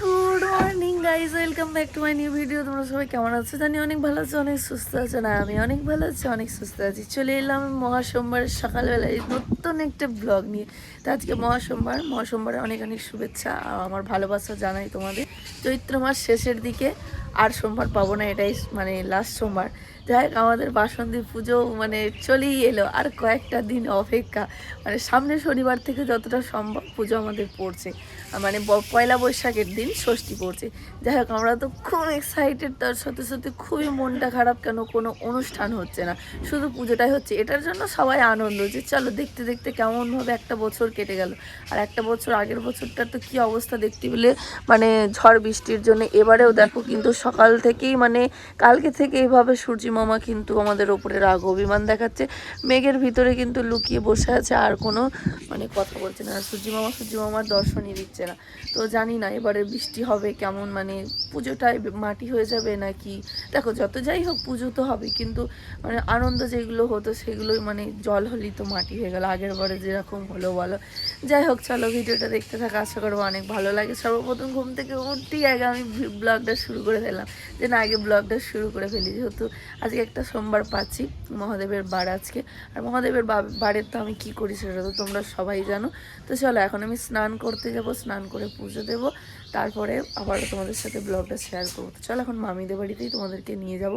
Good morning guys welcome back to my new video তোমরা সবাই কেমন আছো? জানি অনেক ভালো আছো, অনেক সুস্থ আছো। না, আমি অনেক ভালো আছি, অনেক সুস্থ আছি। চলে এলাম মহাসোমবার সকালবেলায় নতুন একটা ব্লগ নিয়ে। তো আজকে মহাসোমবার, মহাসোমবারে অনেক অনেক শুভেচ্ছা আমার ভালোবাসা জানাই তোমাদের। চৈত্র মাস শেষের দিকে, আর সোমবার পাবো না, এটাই মানে লাস্ট সোমবার। যাই হোক আমাদের বাসন্তী পুজো মানে চলেই এলো। আর কয়েকটা দিন অপেক্ষা। মানে সামনে শনিবার থেকে যতটা সম্ভব পুজো আমাদের পড়ছে। মানে পয়লা বৈশাখের দিন ষষ্ঠী পড়ছে। যাই হোক, আমরা তো খুব এক্সাইটেড তার সাথে সাথে খুবই মনটা খারাপ কেন কোনো অনুষ্ঠান হচ্ছে না। শুধু পুজোটাই হচ্ছে। এটার জন্য সবাই আনন্দ যে চলো দেখতে দেখতে কেমনভাবে একটা বছর কেটে গেল। আর একটা বছর আগের বছরটার তো কী অবস্থা দেখতে পেলে? মানে ঝড় বৃষ্টির জন্য এবারেও দেখো কিন্তু সকাল থেকেই মানে কালকে থেকে এইভাবে সূর্যি মামা কিন্তু আমাদের ওপরে রাগ অভিমান দেখাচ্ছে। মেঘের ভিতরে কিন্তু লুকিয়ে বসে আছে, আর কোনো মানে কথা বলছে না। সূর্যি মামা, সূর্যি মামার দর্শনই দিচ্ছে না। তো জানি না এবারে বৃষ্টি হবে কেমন মানে পুজোটাই মাটি হয়ে যাবে নাকি? দেখো, যত যাই হোক পুজো তো হবে, কিন্তু মানে আনন্দ যেগুলো হতো সেগুলোই মানে জল হলেই তো মাটি হয়ে গেল। আগের বারে যেরকম হলো বলো। যাই হোক, চলো ভিডিওটা দেখতে থাকা। আশা করব অনেক ভালো লাগে। সর্বপ্রথম ঘুম থেকে উঠতেই আগে আমি ব্লগটা শুরু করে যে না, আগে ব্লগটা শুরু করে ফেলি। যেহেতু আজকে একটা সোমবার পাচ্ছি, মহাদেবের বার আজকে। আর মহাদেবের বারের তো আমি কি করি সেটা তো তোমরা সবাই জানো। তো চলো, এখন আমি স্নান করতে যাব, স্নান করে পুজো দেব। তারপরে আবার তোমাদের সাথে ব্লগটা শেয়ার করব। তো চলো এখন মামিদের বাড়িতেই তোমাদেরকে নিয়ে যাব।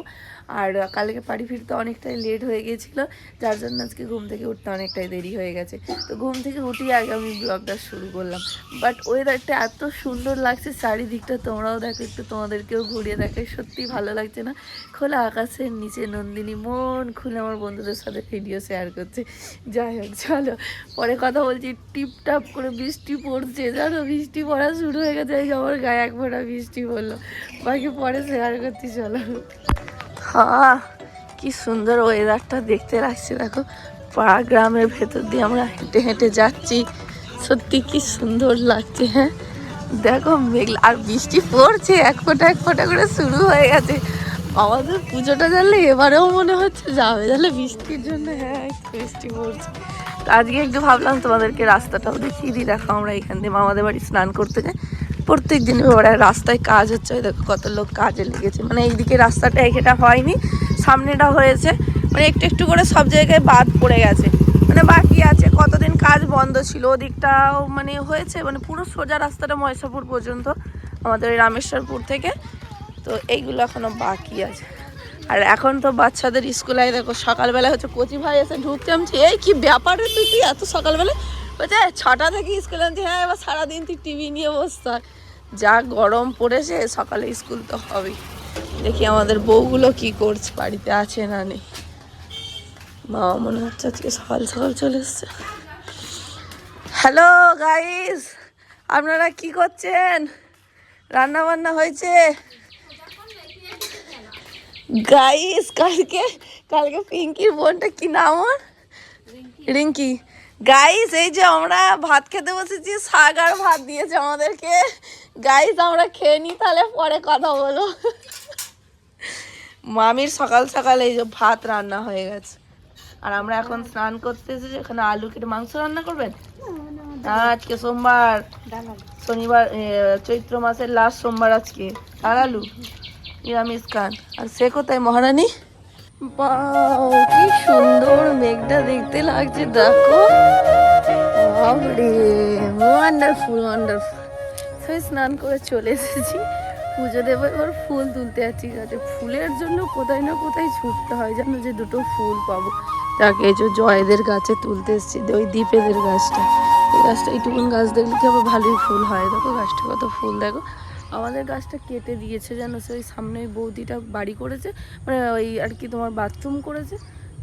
আর কালকে বাড়ি ফিরতে অনেকটাই লেট হয়ে গিয়েছিল, যার জন্য আজকে ঘুম থেকে উঠতে অনেকটাই দেরি হয়ে গেছে। তো ঘুম থেকে উঠেই আগে আমি ব্লগটা শুরু করলাম। বাট ওয়েদারটা এত সুন্দর লাগছে, চারিদিকটা তোমরাও দেখো, একটু তোমাদেরকেও ঘুরিয়ে দেখে সত্যি ভালো লাগছে না। খোলা আকাশের নিচে নন্দিনী মন খুলে আমার বন্ধুদের সাথে ভিডিও শেয়ার করছে। যাই হোক, চলো। পরে কথা বলছি, টিপটাপ করে বৃষ্টি পড়ছে। জানো, বৃষ্টি পড়া শুরু হয়ে গেছে। এই আমার গায়ে এক ফোঁটা বৃষ্টি পড়ল বাকি পরে শেয়ার করছি চলো। হ্যাঁ কি সুন্দর ওয়েদারটা দেখতে লাগছে, দেখো। পাড়া গ্রামের ভেতর দিয়ে আমরা হেঁটে হেঁটে যাচ্ছি। সত্যি কি সুন্দর লাগছে হ্যাঁ? দেখো মেঘলা, আর বৃষ্টি পড়ছে, এক ফোঁটা এক ফোঁটা করে শুরু হয়ে গেছে। আমাদের পুজোটা জানলে এবারেও মনে হচ্ছে যাবে তাহলে বৃষ্টির জন্য হ্যাঁ বৃষ্টি পড়ছে। তো আজকে একটু ভাবলাম তোমাদেরকে রাস্তাটাও দেখিয়ে দিই। দেখো আমরা এখান দিয়ে মামাদের বাড়ি স্নান করতে যাই। প্রত্যেক দিন এবারে রাস্তায় কাজ হচ্ছে দেখো কত লোক কাজে লেগেছে। মানে এইদিকে রাস্তাটা এখানটা হয়নি, সামনেটা হয়েছে। মানে একটু একটু করে সব জায়গায় বাদ পড়ে গেছে। মানে বাকি আছে, কতদিন কাজ বন্ধ ছিল, ওদিকটাও মানে হয়েছে মানে পুরো সোজা রাস্তাটা মহেশাপুর পর্যন্ত, আমাদের রামেশ্বরপুর থেকে। তো এইগুলো এখনও বাকি আছে। আর এখন তো বাচ্চাদের স্কুলে দেখো সকালবেলা হচ্ছে কচি ভাই এসে ঢুকতে আমি এই কি ব্যাপারে তুই তুই এত সকালবেলা বলছে ছটা থেকে স্কুলে আনছি। হ্যাঁ এবার সারাদিন তুই টিভি নিয়ে বসতে হয় যা গরম পড়েছে সকালে স্কুল তো হবেই। দেখি আমাদের বউগুলো কি করছে বাড়িতে আছে না নেই? মা মনে হচ্ছে আজকে সকাল সকাল চলে এসছে। হ্যালো গাইস আপনারা কি করছেন? রান্না বান্না হয়েছে? গাইস কালকে কালকে পিঙ্কির বোনটা কি নাম রিঙ্কি। গাইস এই যে আমরা ভাত খেতে বসেছি, শাক আর ভাত দিয়েছে আমাদেরকে। গাইস আমরা খেয়ে নিই তাহলে পরে কথা বলো। মামির সকাল সকাল এই যে ভাত রান্না হয়ে গেছে। আর আমরা এখন স্নান করতে এসেছি, এখানে আলু কেটে মাংস রান্না করবেন? আজকে সোমবার। শনিবার চৈত্র মাসের লাস্ট সোমবার আজকে। আর আলু? নিরামিষ খান। আর সে কোথায়, মহারানী? কি সুন্দর মেঘটা দেখতে লাগছে, দেখো। বাবরে ওয়ান্ডারফুল ওয়ান্ডারফুল সেই স্নান করে চলে এসেছি। পুজো দেবো, এবার ফুল তুলতে যাচ্ছি গাছে ফুলের জন্য কোথায় না কোথায় ছুটতে হয় জানো যে দুটো ফুল পাবো। তাকে এই যে জয়েদের গাছে তুলতে এসেছি, ওই দ্বীপেদের গাছটা। এই গাছটা এইটুকুন গাছ দেখলে কি হবে? ভালোই ফুল হয়। দেখো গাছটা কত ফুল, দেখো। আমাদের গাছটা কেটে দিয়েছে যেন সে ওই সামনে ওই বৌদিটা বাড়ি করেছে মানে ওই আর কি তোমার বাথরুম করেছে,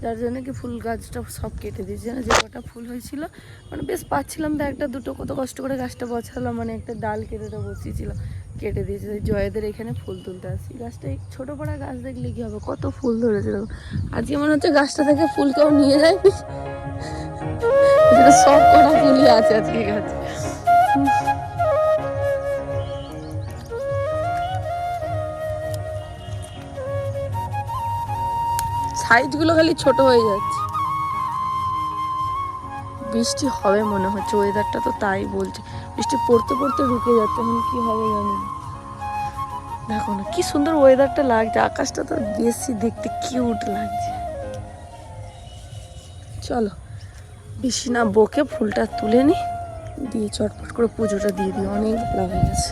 যার জন্য কি ফুল গাছটা সব কেটে দিয়েছে। যে কটা ফুল হয়েছিল মানে বেশ পাচ্ছিলাম তো একটা দুটো, কত কষ্ট করে গাছটা বসালাম মানে একটা ডাল কেটে তো বসিয়েছিলাম কেটে দিয়েছে। জয়েদের এখানে ফুল তুলতে আসি। গাছটা এই ছোটো পাড়া গাছ দেখলে কি হবে, কত ফুল ধরেছে দেখো। আজকে মনে হচ্ছে গাছটা থেকে ফুল কেউ নিয়ে যায়। সব কটা ফুলই আছে আজকে গাছে। সাইডগুলো খালি ছোট হয়ে যাচ্ছে। বৃষ্টি হবে মনে হচ্ছে ওয়েদারটা তো তাই বলছে। বৃষ্টি পড়তে পড়তে রুকে যাচ্ছে, এখন কি হবে জানি না। দেখো না, কি সুন্দর ওয়েদারটা লাগছে, আকাশটা তো বেশি দেখতে কিউট লাগছে। চলো, বেশি না বকে ফুলটা তুলে নি, দিয়ে চটপট করে পুজোটা দিয়ে দিই, অনেক বেলা হয়ে গেছে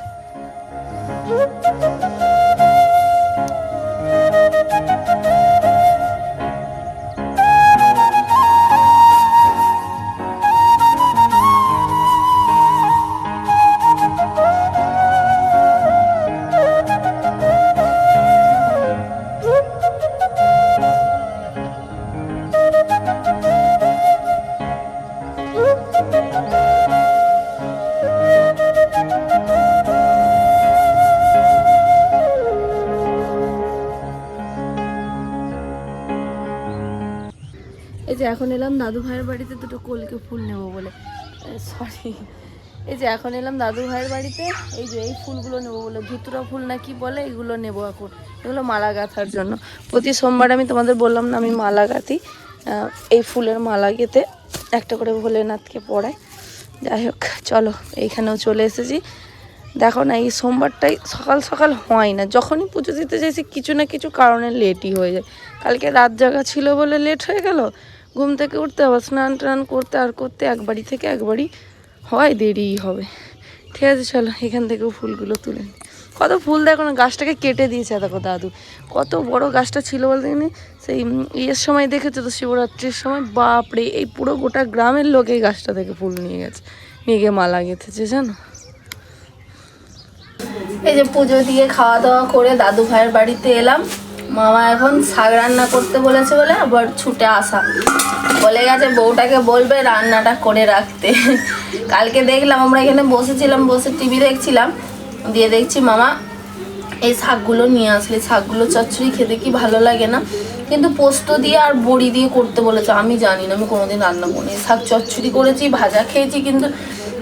এখন এলাম দাদু ভাইয়ের বাড়িতে দুটো কলকে ফুল নেব বলে। সরি এই যে এখন এলাম দাদু ভাইয়ের বাড়িতে, এই যে এই ফুলগুলো নেব বলে। ধুতুরা ফুল না কি বলে, এগুলো নেব এখন। এগুলো মালা গাঁথার জন্য। প্রতি সোমবার আমি তোমাদের বললাম না, আমি মালা গাঁথি। এই ফুলের মালা গেঁথে একটা করে ভোলেনাথকে পড়াই। যাই হোক, চলো, এইখানেও চলে এসেছি। দেখো না, এই সোমবারটাই সকাল সকাল হয় না। যখনই পুজো দিতে চাইছি কিছু না কিছু কারণে লেটই হয়ে যায়। কালকে রাত জাগা ছিল বলে লেট হয়ে গেল ঘুম থেকে উঠতে আবার স্নান টান করতে আর করতে একবারই থেকে একবারই হয় দেরিই হবে। ঠিক আছে, চলো এখান থেকেও ফুলগুলো তুলে নিই কত ফুল দেখো না, গাছটাকে কেটে দিয়েছে, দেখো দাদু। কত বড় গাছটা ছিল বলতে গেলে, সেই ইয়ের সময় দেখেছ তো, শিবরাত্রির সময়? বাপরে, এই পুরো গোটা গ্রামের লোক এই গাছটা থেকে ফুল নিয়ে গেছে। নিয়ে গিয়ে মালা গেঁথেছে, জানো? এই যে পুজো দিয়ে খাওয়া দাওয়া করে দাদু ভাইয়ের বাড়িতে এলাম। মামা এখন শাক রান্না করতে বলেছে বলে, আবার ছুটে আসা। বলে গেছে, বউটাকে বলবে রান্নাটা করে রাখতে। কালকে দেখলাম, আমরা এখানে বসেছিলাম, বসে টিভি দেখছিলাম। দিয়ে দেখছি মামা, এই শাকগুলো নিয়ে আসলে, শাকগুলো চচ্চড়ি খেতে কি ভালো লাগে না? কিন্তু পোস্ত দিয়ে আর বড়ি দিয়ে করতে বলেছে, আমি জানি না, আমি কোনোদিন রান্না করিনি। শাক চচ্চড়ি করেছি, ভাজা খেয়েছি, কিন্তু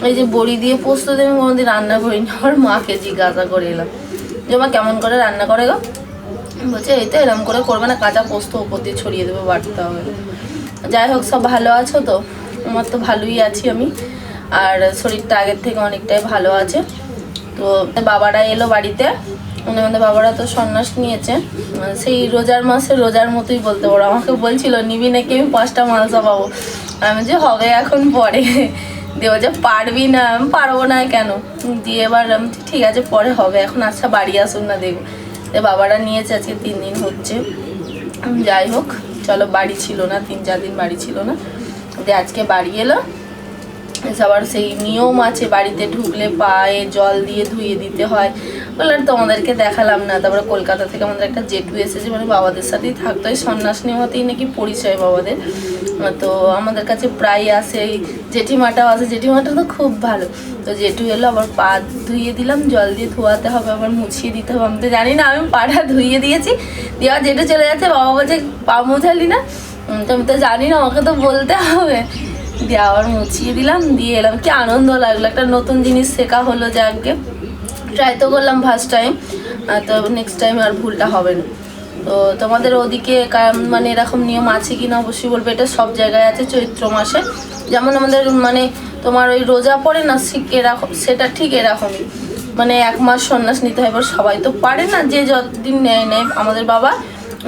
এই যে বড়ি দিয়ে পোস্ত দিয়ে আমি কোনোদিন রান্না করিনি, আমার মাকে জিজ্ঞাসা করে এলাম। যে, মা, কেমন করে রান্না করে গো? বলছে, এই তো এরম করে করবে না, কাঁচা পোস্ত উপর দিয়ে ছড়িয়ে দেবে, বাটতে হবে। যাই হোক, সব ভালো আছো তো? আমার তো ভালোই আছি আমি। আর শরীরটা আগের থেকে অনেকটাই ভালো আছে। তো বাবারা এলো বাড়িতে। মানে আমাদের বাবারা তো সন্ন্যাস নিয়েছে। সেই রোজার মাসে রোজার মতোই বলতে পারো। আমাকে বলছিল, নিবি নাকি? আমি পাঁচটা মালসা পাবো। আমি যে, হবে এখন পরে। দিয়ে বলছে পারবি না পারব না কেন? দিয়ে এবার ঠিক আছে, পরে হবে। এখন আচ্ছা বাড়ি আসুন না, দেখব। বাবারা নিয়েছে আজকে তিন দিন হচ্ছে। যাই হোক, চলো বাড়ি ছিল না, তিন চার দিন বাড়ি ছিল না। আজকে বাড়ি এলো। সবার সেই নিয়ম আছে, বাড়িতে ঢুকলে পায়ে জল দিয়ে ধুয়ে দিতে হয়। বলে আর তোমাদেরকে দেখালাম না। তারপরে কলকাতা থেকে আমাদের একটা জেঠু এসেছে মানে বাবাদের সাথেই থাকতো। এই সন্ন্যাস নেওয়াতেই নাকি পরিচয় বাবাদের। তো আমাদের কাছে প্রায় আসে, এই জেঠিমাটাও আসে। জেঠিমাটা তো খুব ভালো। তো জেঠু এলো, আবার পা ধুয়ে দিলাম, জল দিয়ে ধোয়াতে হবে, আবার মুছিয়ে দিতে হবে। আমি তো জানি না, আমি পাটা ধুইয়ে দিয়েছি। দিয়ে আবার জেঠু চলে যাচ্ছে, বাবা বলছে, পা মোছালি না? তো আমি তো জানি না, আমাকে তো বলতে হবে। দিয়ে আবার মুছিয়ে দিলাম, দিয়ে এলাম। কি আনন্দ লাগল, একটা নতুন জিনিস শেখা হলো যে আগে ট্রাই তো করলাম ফার্স্ট টাইম তো নেক্সট টাইম আর ভুলটা হবে না। তো তোমাদের ওদিকে মানে এরকম নিয়ম আছে কি না অবশ্যই বলবে, এটা সব জায়গায় আছে চৈত্র মাসে। যেমন আমাদের মানে তোমার ওই রোজা পড়ে না, ঠিক এরকম, সেটা ঠিক এরকমই। মানে এক মাস সন্ন্যাস নিতে হয়, এবার সবাই তো পারে না যে যতদিন নেয় নেয়। আমাদের বাবা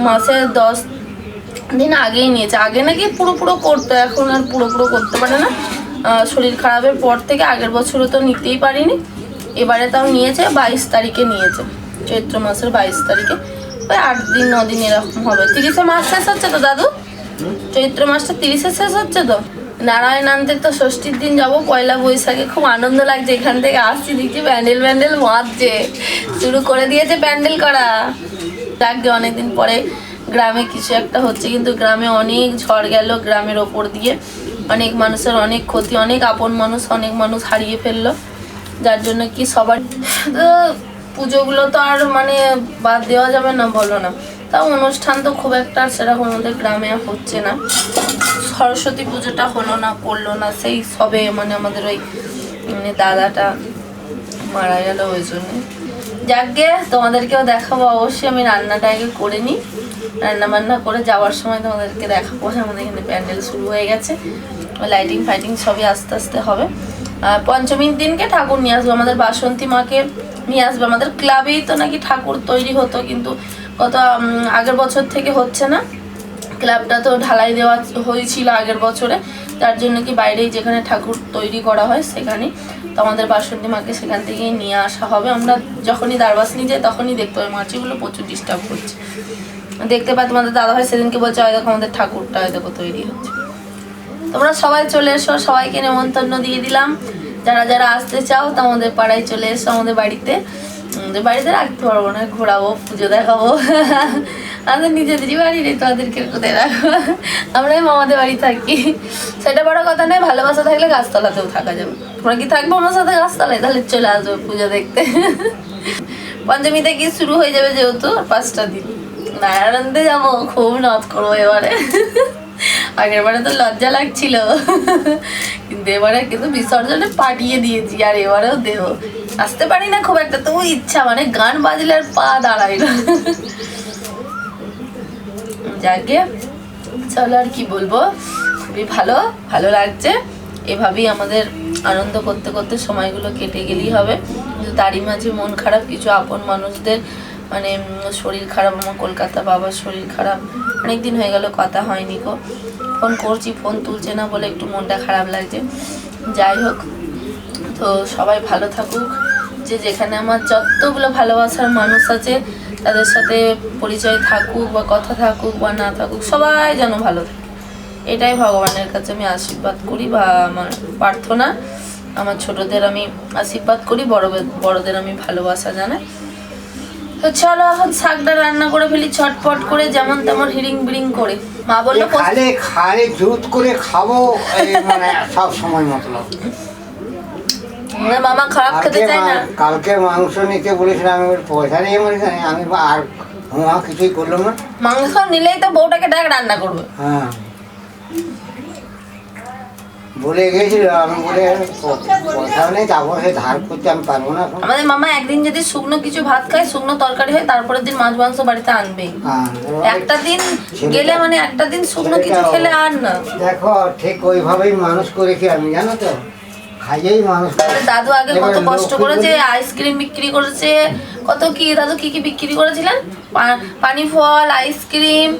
মাসে দশ দিন আগেই নিয়েছে। আগে নাকি পুরো পুরো করতো, এখন আর পুরো পুরো করতে পারে না। শরীর খারাপের পর থেকে আগের বছরও তো নিতেই পারিনি। এবারে তাও নিয়েছে, বাইশ তারিখে নিয়েছে। চৈত্র মাসের বাইশ তারিখে। ওই আট দিন, ন দিন এরকম হবে। তিরিশে মাস শেষ হচ্ছে তো, দাদু? চৈত্র মাসটা তিরিশে শেষ হচ্ছে তো? নারায়ণ আনতে তো ষষ্ঠীর দিন যাব, পয়লা বৈশাখে খুব আনন্দ লাগছে। এখান থেকে আসছি, দেখছি প্যান্ডেল প্যান্ডেল মারছে শুরু করে দিয়েছে প্যান্ডেল করা। লাগছে অনেকদিন পরে গ্রামে কিছু একটা হচ্ছে, কিন্তু গ্রামে অনেক ঝড় গেল গ্রামের ওপর দিয়ে। অনেক মানুষের অনেক ক্ষতি, অনেক আপন মানুষ, অনেক মানুষ হারিয়ে ফেলল। যার জন্য কি সবার পুজোগুলো তো আর মানে বাদ দেওয়া যাবে না, বলো না। তাও অনুষ্ঠান তো খুব একটা সেরকম আমাদের গ্রামে হচ্ছে না। সরস্বতী পুজোটা হলো না করল না, সেই সবে মানে আমাদের ওই মানে দাদাটা মারা গেল ওই জন্যে। যাকগে তোমাদেরকেও দেখাবো, অবশ্যই আমি রান্নাটা আগে করে নিই। রান্না বান্না করে যাওয়ার সময় তোমাদেরকে দেখাবো। আমাদের এখানে প্যান্ডেল শুরু হয়ে গেছে। লাইটিং ফাইটিং সবই আস্তে আস্তে হবে। পঞ্চমীর দিনকে ঠাকুর নিয়ে আসব। আমাদের বাসন্তী মাকে নিয়ে আসবে। আমাদের ক্লাবেই তো নাকি ঠাকুর তৈরি হতো কিন্তু উম, আগের বছর থেকে হচ্ছে না। ক্লাবটা তো ঢালাই দেওয়া হয়েছিল আগের বছরে। তার জন্য কি বাইরেই যেখানে ঠাকুর তৈরি করা হয় সেখানে তো আমাদের বাসন্তী মাকে সেখান থেকেই নিয়ে আসা হবে। আমরা যখনই দারবাস নিয়ে যাই তখনই দেখতে পাই মাছিগুলো প্রচুর ডিস্টার্ব করছে। দেখতে পাই, তোমাদের দাদা ভাই সেদিনকে বলছে হয় দেখো, আমাদের ঠাকুরটা হয় দেখো, তৈরি হচ্ছে। তোমরা সবাই চলে এসো, সবাইকে নেমন্তন্ন দিয়ে দিলাম। যারা যারা আসতে চাও, তো আমাদের পাড়ায় চলে এসো, আমাদের বাড়িতে। বাড়িতে রাখতে পারব না, ঘোরাবো, পুজো দেখাবো। আমাদের নিজেদের বাড়ি নেই তোমাদেরকে কোথায় রাখব? আমরাই মামাদের বাড়ি থাকি। সেটা বড় কথা নয়, ভালোবাসা থাকলে গাছতলাতেও থাকা যাবে। তোমরা কি থাকব আমার সাথে গাছতলায়? তাহলে চলে আসবে পুজো দেখতে। পঞ্চমী থেকে শুরু হয়ে যাবে যেহেতু পাঁচটা দিন। নারায়ণন্দে যাব, খুব নথ করব এবারে। আগের বারে তো লজ্জা লাগছিল। কিন্তু এবারে কিন্তু বিসর্জনে পাঠিয়ে দিয়েছি, আর এবারেও দেব। আসতে পারি না খুব একটা, তবু ইচ্ছা মানে গান বাজলে আর পা দাঁড়ায় না। যাকে, চলো আর কি বলব? খুবই ভালো ভালো লাগছে। এভাবেই আমাদের আনন্দ করতে করতে সময়গুলো কেটে গেলেই হবে। কিন্তু তারই মাঝে মন খারাপ, কিছু আপন মানুষদের মানে শরীর খারাপ, আমার কলকাতা বাবার শরীর খারাপ। অনেক দিন হয়ে গেল, কথা হয়নি গো। ফোন করছি, ফোন তুলছে না বলে একটু মনটা খারাপ লাগছে। যাই হোক, তো সবাই ভালো থাকুক। যে যেখানে আমার যতগুলো ভালোবাসার মানুষ আছে, তাদের সাথে পরিচয় থাকুক বা কথা থাকুক বা না থাকুক, সবাই যেন ভালো থাকে। এটাই ভগবানের কাছে আমি আশীর্বাদ করি বা আমার প্রার্থনা। আমার ছোটদের আমি আশীর্বাদ করি বড় বড়দের আমি ভালোবাসা জানাই। তো চলো এখন শাকটা রান্না করে ফেলি ছটপট করে যেমন তেমন হিড়িং বিড়িং করে। মা বলল খালে খালে জুত করে খাব মানে সব সময় মতলব। মামা খারাপ খেতে কালকে চায় না? কালকে মাংস নিতে বলেছিলাম আমি পয়সা নেই আমার আমি বা আর হুমা কিছুই করলাম না। মাংস নিলেই তো বউটাকে ডাক রান্না করবে। হ্যাঁ। বলে গেছিল আমি বলে পয়সা নেই তারপর সে ধার করতে আমি পারব না আমাদের মামা একদিন যদি শুকনো কিছু ভাত খায় শুকনো তরকারি হয় তারপরের দিন মাছ মাংস বাড়িতে আনবেই হ্যাঁ, একটা দিন গেলে মানে একটা দিন শুকনো কিছু খেলে আর না। দেখো ঠিক ওইভাবেই মানুষ করেছি আমি জানো তো? দাদু আগে কত কষ্ট করেছে আইসক্রিম বিক্রি করেছে কত কি দাদু কি কি বিক্রি করেছিলেন? পানি ফল আইসক্রিম।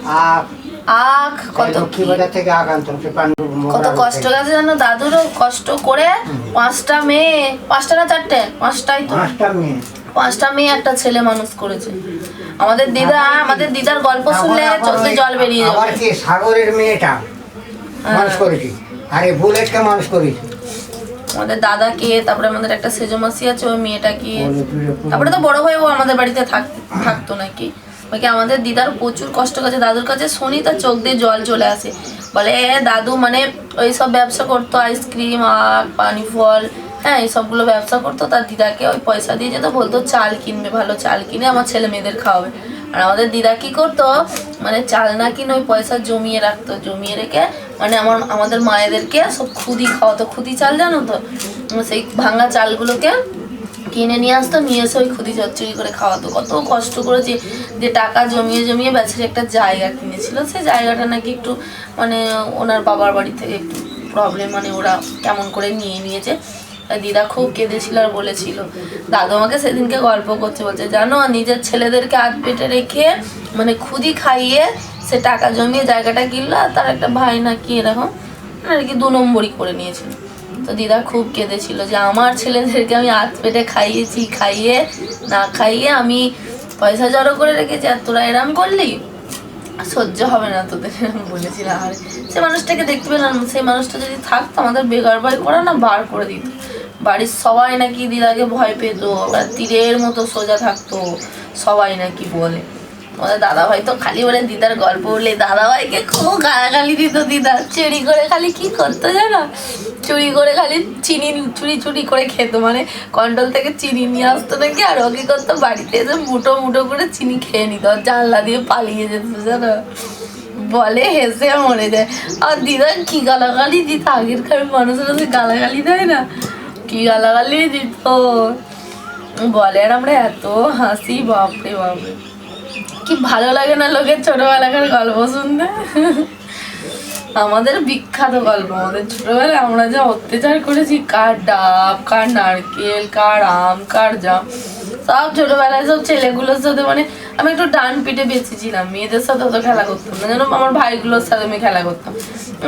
আখ কত কি থেকে সে কত কষ্ট গেছে জানো দাদুরও কষ্ট করে পাঁচটা মেয়ে পাঁচটা না চারটে? পাঁচটাই তো। পাঁচটা মেয়ে। পাঁচটা মেয়ে একটা ছেলে মানুষ করেছে। আমাদের দিদা আমাদের দিদার গল্প শুনলে চোখে জল বেরিয়ে আবার যাবে কি সাগরের মেয়েটা? হ্যাঁ। মানুষ করেছি। আরে বুলেটকে মানুষ করেছি। আমাদের দাদাকে তারপরে আমাদের একটা সেজো মাসি আছে ওই মেয়েটাকে বলে তুই- তারপরে তো বড় হয়ে ও আমাদের বাড়িতে থাক থাকতো নাকি? বাকি আমাদের দিদার প্রচুর কষ্ট কাছে দাদুর কাছে শুনি তার চোখ দিয়ে জল চলে আসে। বলে "এ, দাদু মানে ওই সব ব্যবসা করতো আইসক্রিম আখ পানি ফল হ্যাঁ এই সবগুলো ব্যবসা করতো। তার দিদাকে ওই পয়সা দিয়ে যেত বলতো চাল কিনবে ভালো চাল কিনে আমার ছেলে মেয়েদের খাওয়াবে। আর আমাদের দিদা কি করতো মানে চাল না কিনে ওই পয়সা জমিয়ে রাখতো। জমিয়ে রেখে মানে আমার আমাদের মায়েদেরকে সব খুদি খাওয়াতো। খুদি চাল জানো তো? সেই ভাঙা চালগুলোকে কিনে নিয়ে আসতো, নিয়ে এসে ওই খুদি চচ্চড়ি করে খাওয়াতো। কত কষ্ট করেছে যে টাকা জমিয়ে জমিয়ে বেচারে একটা জায়গা কিনেছিল সেই জায়গাটা নাকি একটু মানে ওনার বাবার বাড়ি থেকে একটু প্রবলেম মানে ওরা কেমন করে নিয়ে নিয়েছে। দিদা খুব কেঁদেছিল আর বলেছিল। দাদু আমাকে সেদিনকে গল্প করছে, বলছে, জানো, নিজের ছেলেদেরকে হাত পেটে রেখে মানে খুদি খাইয়ে সে টাকা জমিয়ে জায়গাটা কিনলো, আর তার একটা ভাই নাকি এরকম, আর কি দু নম্বরই করে নিয়েছিল। তো দিদা খুব কেঁদেছিল যে আমার ছেলেদেরকে আমি হাত পেটে খাইয়েছি, খাইয়ে না খাইয়ে আমি পয়সা জড়ো করে রেখেছি আর তোরা এরম করলি? সহ্য হবে না তোদের বলেছিলাম। আর সে মানুষটাকে দেখতে পেলাম সেই মানুষটা যদি থাকতো আমাদের বেকার বাড়ি করা না বার করে দিত। বাড়ির সবাই নাকি দিদাকে ভয় পেত তীরের মতো সোজা থাকতো, সবাই নাকি বলে। আমাদের দাদা ভাই তো খালি বলে দিদার গল্প বললে দাদা ভাইকে খুব গালাগালি দিত দিদা। চুরি করে খালি কি করতো জানো? চুরি করে খালি চিনি, চুরি চুরি করে খেত মানে কন্ট্রোল থেকে চিনি নিয়ে আসতো নাকি, আর ও কি করতো, বাড়িতে এসে মুঠো মুঠো করে চিনি খেয়ে নিত জানলা দিয়ে পালিয়ে যেত, জানো? বলে হেসে মরে যায়। আর দিদা কি গালাগালি দিত? আগেরকার মানুষেরা তো গালাগালি দেয় না। কি গালাগালি দিত? বলে, আর আমরা এত হাসি, বাপরে বাপরে। কি ভালো লাগে না লোকের ছোটবেলাকার গল্প শুনতে? আমাদের বিখ্যাত গল্প, আমাদের ছোটবেলায় আমরা যা অত্যাচার করেছি, কার ডাব, কার নারকেল, কার আম, কার জাম, সব ছোটবেলায় সব ছেলেগুলোর সাথে মানে আমি একটু ডান পিঠে বেঁচেছিলাম, মেয়েদের সাথে অত খেলা করতাম না, যেন আমার ভাইগুলোর সাথে আমি খেলা করতাম।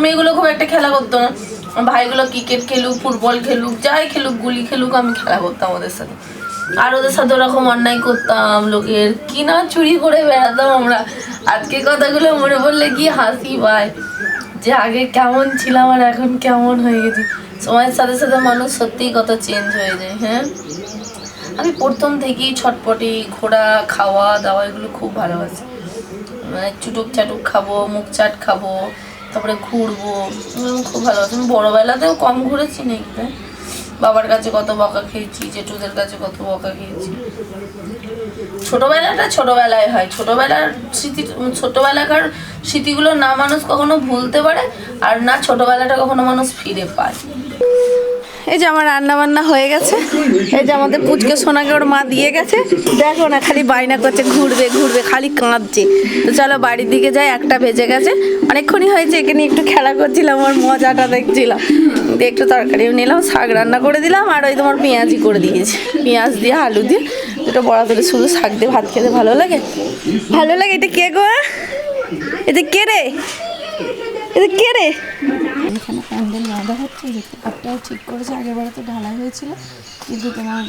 মেয়েগুলো খুব একটা খেলা করতো না। ভাইগুলো ক্রিকেট খেলুক ফুটবল খেলুক, যাই খেলুক, গুলি খেলুক, আমি খেলা করতাম ওদের সাথে। আর ওদের সাথে ওরকম অন্যায় করতাম, লোকের কিনা চুরি করে বেড়াতাম আমরা। আজকে কথাগুলো মনে পড়লে কি হাসি পায়? যে আগে কেমন ছিলাম আর এখন কেমন হয়ে গেছি। সময়ের সাথে সাথে মানুষ সত্যিই কত চেঞ্জ হয়ে যায় হ্যাঁ? আমি প্রথম থেকেই ছটপটি ঘোরা খাওয়া, দাওয়া এগুলো খুব ভালোবাসি। মানে চুটুক চাটুক খাব, মুখ চাট খাব, তারপরে ঘুরবো খুব ভালোবাসি। আমি বড়োবেলাতেও কম ঘুরেছি নাকি তাই বাবার কাছে কত বকা খেয়েছি, জেঠুদের কাছে কত বকা খেয়েছি। ছোটবেলাটা ছোটবেলায় হয়। ছোটবেলার স্মৃতি, ছোটবেলাকার স্মৃতিগুলো না মানুষ কখনো ভুলতে পারে, আর না ছোটবেলাটা কখনো মানুষ ফিরে পায়। এই যে আমার রান্না বান্না হয়ে গেছে। এই যে আমাদের পুচকে সোনাকে ওর মা দিয়ে গেছে। দেখো না, খালি বায়না করছে, ঘুরবে ঘুরবে, খালি কাঁদছে। তো চলো বাড়ির দিকে যাই, একটা ভেজে গেছে। অনেকক্ষণই হয়েছে এখানে একটু খেলা করছিলাম আমার মজাটা দেখছিলাম দিয়ে একটু তরকারিও নিলাম, শাক রান্না করে দিলাম, আর ওই তোমার পেঁয়াজি করে দিয়েছি। পেঁয়াজ দিয়ে, আলু দিয়ে, দুটো বড়া ধরে শুধু শাক দিয়ে ভাত খেতে ভালো লাগে? ভালো লাগে, এটা কে গো? এটা কে রে? এটা কে রে? এখানে প্যান্ডেল বাঁধা হচ্ছে যে ঠাকুরটাও ঠিক করেছে আগেরবারে তো ঢালাই হয়েছিল। কিন্তু তোমার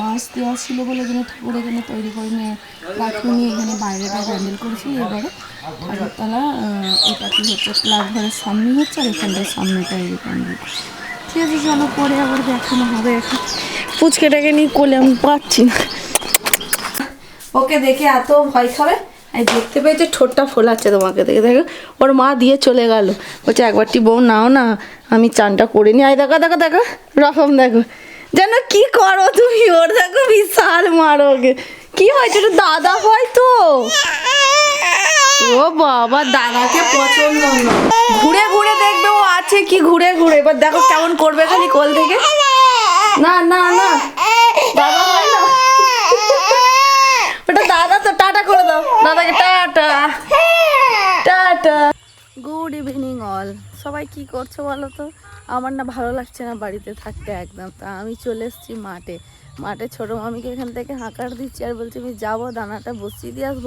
বাঁশ দেওয়া ছিল বলে এখানে ঠাকুর এখানে তৈরি করে নিয়ে রাখিনি এখানে বাইরেটা প্যান্ডেল করেছিল এবারে ঠাকুরতলা এটা কি হচ্ছে ক্লাব ঘরের সামনে হচ্ছে আর এখানটায় সামনেটা এই প্যান্ডেল ঠিক আছে চলো পরে আবার দেখানো হবে এখন। পুচকেটাকে নিয়ে কোলে আমি পাচ্ছি না। ওকে দেখে এত ভয় খাবে? আমি দেখতে পেয়েছে, ঠোঁটটা ফোলাচ্ছে তোমাকে দেখে। দেখো, ওর মা দিয়ে চলে গেল। বলছে একবারটি বউ নাও না, আমি চানটা করে নি আয় দেখো দেখো দেখো, রকম দেখো। যেন কি করো তুমি, ওর দেখো বিশাল মারো ওকে কি হয়েছে? ওটা দাদা হয় তো। ও বাবা, দাদাকে পছন্দ না। ঘুরে ঘুরে দেখবে, ও আছে কি ঘুরে ঘুরে। এবার দেখো কেমন করবে খালি কোল থেকে। না না না। দাদা হয় না ওটা দাদা তো টাটা করে দাও। দাদাকে টাটা। টাটা। গুড ইভিনিং অল সবাই কি করছ বলো তো? আমার না ভালো লাগছে না বাড়িতে থাকতে একদম। তা আমি চলে এসেছি মাঠে। মাঠে ছোটো মামিকে এখান থেকে হাঁকার দিচ্ছি আর বলছি আমি যাব দানাটা বসিয়ে দিয়ে আসব।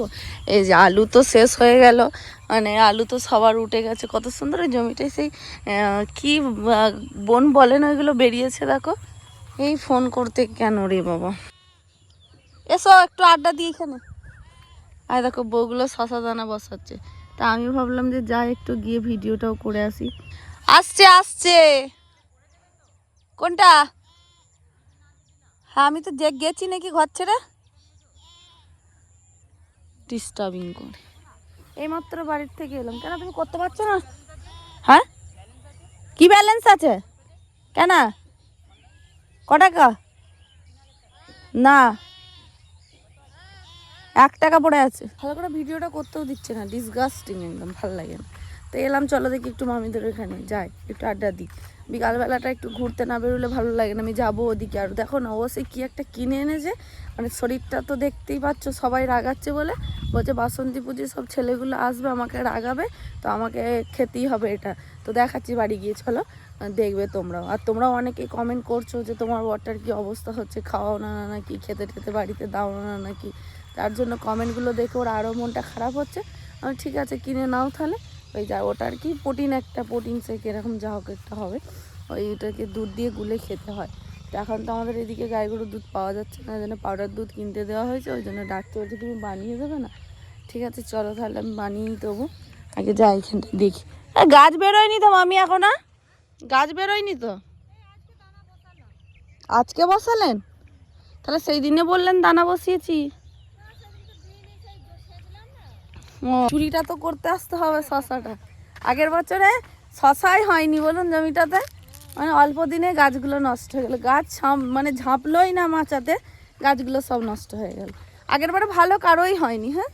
এই যে আলু তো শেষ হয়ে গেল। মানে আলু তো সবার উঠে গেছে। কত সুন্দর ওই জমিটায় সেই কি বন বলেন ওইগুলো বেরিয়েছে দেখো। এই ফোন করতে কেন রে বাবা? এসো একটু আড্ডা দিই এখানে। আর দেখো বউগুলো শশা দানা বসাচ্ছে। তা আমি ভাবলাম যে যাই একটু গিয়ে ভিডিওটাও করে আসি। আসছে আসছে। কোনটা? হ্যাঁ আমি তো যে গেছি নাকি ঘর ছেড়ে? ডিস্টার্বিং করে। এইমাত্র বাড়ির থেকে এলাম। কেন তুমি করতে পারছ না? হ্যাঁ? কি ব্যালেন্স আছে? কেন? ক টাকা? না। এক টাকা পড়ে আছে। ভালো করে ভিডিওটা করতেও দিচ্ছে না ডিসগাস্টিং একদম, ভালো লাগে না। তো এলাম, চলো দেখি একটু মামিদের ওখানে, যাই, একটু আড্ডা দিই। বিকালবেলাটা একটু ঘুরতে না বেরোলে ভালো লাগে না, আমি যাব ওদিকে। আর দেখো না সে কী একটা কিনে এনেছে মানে শরীরটা তো দেখতেই পাচ্ছ, সবাই রাগাচ্ছে বলে। বলছে, বাসন্তী পুজো, সব ছেলেগুলো আসবে, আমাকে রাগাবে, তো আমাকে খেতেই হবে এটা। তো দেখাচ্ছি বাড়ি গিয়ে, চলো দেখবে তোমরাও। আর তোমরাও অনেকেই কমেন্ট করছ যে তোমার ওয়াটার কি অবস্থা হচ্ছে, খাওয়াও না না নাকি খেতে খেতে বাড়িতে দাও না নাকি তার জন্য কমেন্টগুলো দেখে ওর আরও মনটা খারাপ হচ্ছে। আমি ঠিক আছে কিনে নাও তাহলে। ওই যা ওটা আর কি প্রোটিন একটা প্রোটিন শেক এরকম যা হোক একটা হবে। ওইটাকে দুধ দিয়ে গুলে খেতে হয়। তো এখন তো আমাদের এদিকে গাই গরুর দুধ পাওয়া যাচ্ছে না ওই জন্য পাউডার দুধ কিনতে দেওয়া হয়েছে। ওই জন্য ডাক্তার বলছে তুমি বানিয়ে দেবে না? ঠিক আছে চলো তাহলে আমি বানিয়েই দেবো আগে যাই এখানটা দেখি। এ, গাছ বেরোয়নি তো মামি এখন না গাছ বেরোয়নি তো? আজকে বসালেন? তাহলে সেই দিনে বললেন দানা বসিয়েছি ও, চুরিটা তো করতে আসতে হবে শশাটা। আগের বছরে শশাই হয়নি বলুন জমিটাতে। মানে অল্প দিনে গাছগুলো নষ্ট হয়ে গেল। গাছ মানে ঝাঁপলোই না মাচাতে, গাছগুলো সব নষ্ট হয়ে গেল। আগের বারে ভালো কারোই হয়নি হ্যাঁ?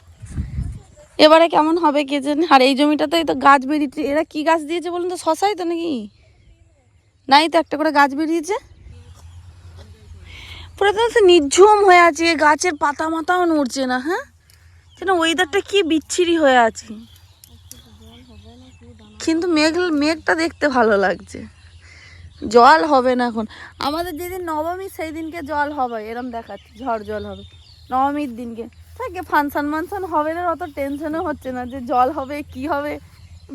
এবারে কেমন হবে কে জানে? আর এই জমিটাতে তো গাছ বেরিয়েছে। এরা কি গাছ দিয়েছে বলুন তো? শশাই তো নাকি? নাই তো একটা করে গাছ বেরিয়েছে। পুরো তো নির্ঝুম হয়ে আছে। গাছের পাতা মাতাও নড়ছে না হ্যাঁ? যেন ওয়েদারটা কি বিচ্ছিরি হয়ে আছে? কিন্তু মেঘ, মেঘটা দেখতে ভালো লাগছে। জল হবে না এখন। আমাদের যেদিন নবমী সেই দিনকে জল হবে, এরম দেখাচ্ছে, ঝড় জল হবে। নবমীর দিনকে। থাকে ফাংশন মানশন হবে না, অত টেনশনও হচ্ছে না যে জল হবে, কি হবে।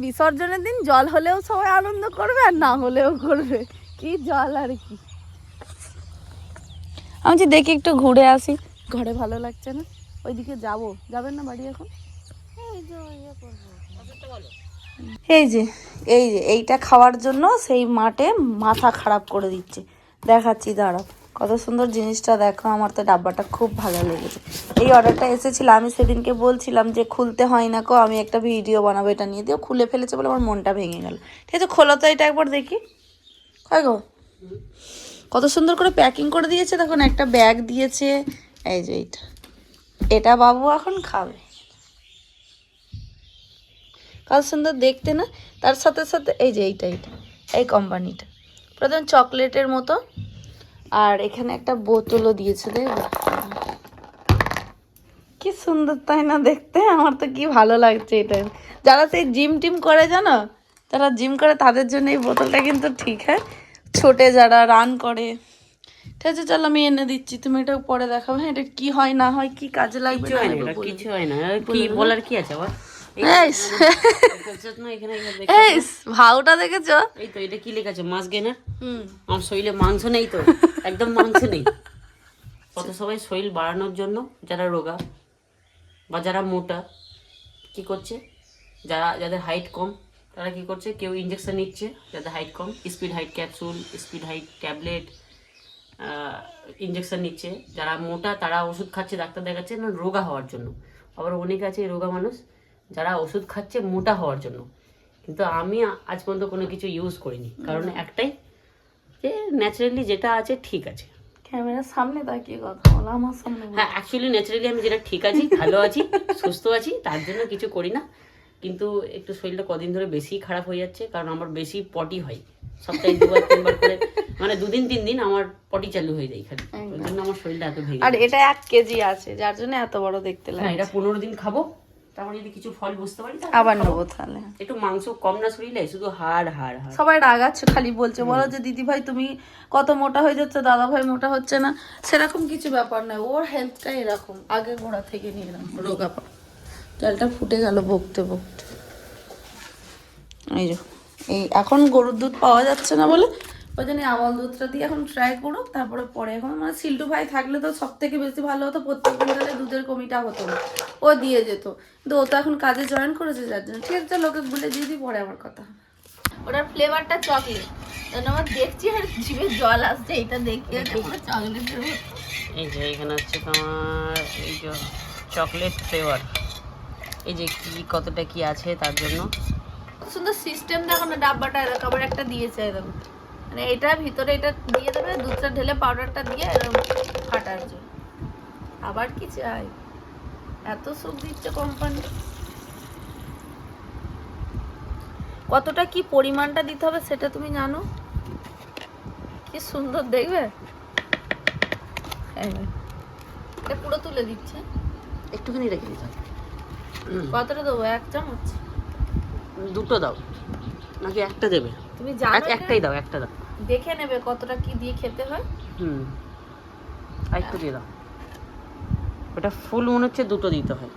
বিসর্জনের দিন জল হলেও সবাই আনন্দ করবে, আর না হলেও করবে। কি জল আর কি। আমি যে দেখি একটু ঘুরে আসি, ঘরে ভালো লাগছে না? ওইদিকে যাব। যাবেন না বাড়ি এখন? এই যে এই যে এইটা খাওয়ার জন্য সেই মাঠে মাথা খারাপ করে দিচ্ছে। দেখাচ্ছি দাঁড়াও। কত সুন্দর জিনিসটা দেখো আমার তো ডাব্বাটা খুব ভালো লেগেছে। এই অর্ডারটা এসেছিল আমি সেদিনকে বলছিলাম যে খুলতে হয় না কো আমি একটা ভিডিও বানাবো এটা নিয়ে দিও। খুলে ফেলেছে বলে আমার মনটা ভেঙে গেল। ঠিক আছে খোলো তো এটা একবার দেখি। কয় গো। কত সুন্দর করে প্যাকিং করে দিয়েছে দেখুন একটা ব্যাগ দিয়েছে। এই যে এইটা। এটা বাবু এখন খাবে। কত সুন্দর দেখতে না, তার সাথে সাথে এই যে এইটা এইটা, এই কোম্পানিটা। প্রথম চকলেটের মতো। আর এখানে একটা বোতলও দিয়েছে দেখো কি সুন্দর, তাই না দেখতে? আমার তো কি ভালো লাগছে এটা। যারা সেই জিম টিম করে, জানো? যারা জিম করে, তাদের জন্য এই বোতলটা কিন্তু ঠিক হ্যাঁ? ছোটে যারা রান করে। ঠিক আছে চল আমি এনে দিচ্ছি তুমি এটা পরে দেখাবে হ্যাঁ এটা কি হয় না হয় কি কাজে লাগবে না লাগবে বলে। কিছু হয় না কি বলার কি আছে আবার না ভাউটা দেখেছ? এই তো এটা কি লেখা আছে মাছ গেনার হুম। আমার শরীরে মাংস নেই তো একদম মাংস নেই। কত সবাই শরীর বাড়ানোর জন্য যারা রোগা বা যারা মোটা কি করছে? যারা যাদের হাইট কম তারা কি করছে? কেউ ইঞ্জেকশন নিচ্ছে যাদের হাইট কম speed height capsule speed height tablet injection নিচ্ছে। যারা মোটা তারা ওষুধ খাচ্ছে ডাক্তার দেখাচ্ছে না রোগা হওয়ার জন্য। আবার অনেক আছে রোগা মানুষ যারা ওষুধ খাচ্ছে মোটা হওয়ার জন্য। কিন্তু আমি আজ পর্যন্ত কোনো কিছু ইউজ করিনি। কারণ একটাই যে ন্যাচারালি যেটা আছে ঠিক আছে। ক্যামেরার সামনে তাকিয়ে কথা বলো আমার সামনে হ্যাঁ অ্যাকচুয়ালি ন্যাচারালি আমি যেটা ঠিক আছি ভালো আছি সুস্থ আছি তার জন্য কিছু করি না। কিন্তু একটু শরীরটা কদিন ধরে বেশি খারাপ হয়ে যাচ্ছে কারণ আমার বেশি পটি হয়। সপ্তাহে দুবার তিনবার করে মানে দুদিন তিন দিন আমার পটি চালু হয়ে যায় খালি। ওই জন্য আমার শরীরটা এত ভেঙে আর এটা এক কেজি আছে যার জন্য এত বড় দেখতে হ্যাঁ লাগে এটা পনেরো দিন খাব। তারপরে যদি কিছু ফল বুঝতে পারি আবার নেব তাহলে। একটু মাংস কম না শরীরে শুধু হাড় হাড় হাড়। সবাই রাগাচ্ছে খালি বলছে বলো যে দিদি ভাই তুমি কত মোটা হয়ে যাচ্ছে? দাদা ভাই মোটা হচ্ছে না। সেরকম কিছু ব্যাপার নয়। ওর হেলথটা এরকম। আগে গোড়া থেকে নিয়ে এলাম রোগা পা জলটা ফুটে গেল বকতে বকতে। এই যে এই এখন গরুর দুধ পাওয়া যাচ্ছে না বলে ওই জন্য আমল দুধটা দিয়ে এখন ট্রাই করো তারপরে পরে। এখন মানে সিল্টু ভাই থাকলে তো সব থেকে বেশি ভালো হতো প্রত্যেক দিন তাহলে দুধের কমিটা হতো না। ও দিয়ে যেত। কিন্তু ও তো এখন কাজে জয়েন করেছে যার জন্য। ঠিক আছে লোকে বলে দিয়ে দিই পরে আমার কথা ওটার ফ্লেভারটা চকলেট জন্য আমার দেখছি আর জিভে জল আসছে এটা দেখে এই যে এখানে হচ্ছে তোমার এই যে চকলেট ফ্লেভার এই যে কি কতটা কি আছে তার জন্য? সুন্দর সিস্টেম দেখো না ডাব্বাটা এরকম আবার একটা দিয়েছে এরকম। মানে এটা ভিতরে এটা দিয়ে দেবে দুধটা ঢেলে পাউডারটা দিয়ে এরকম ফাটার জন্য আবার কি চাই? এত সুখ দিচ্ছে কোম্পানি কতটা কি পরিমাণটা দিতে হবে সেটা তুমি জানো? কি সুন্দর দেখবে? এটা পুরো তুলে দিচ্ছে। একটুখানি রেখে দিতে কতটা দেবো? এক চামচ? দুটো দাও। নাকি একটা দেবে? তুমি জানো আচ্ছা, একটাই দাও একটা দাও। দেখে নেবে কতটা কি দিয়ে খেতে হয়। হুম আর একটু দিয়ে দাও। ওটা ফুল মনে হচ্ছে দুটো দিতে হয়।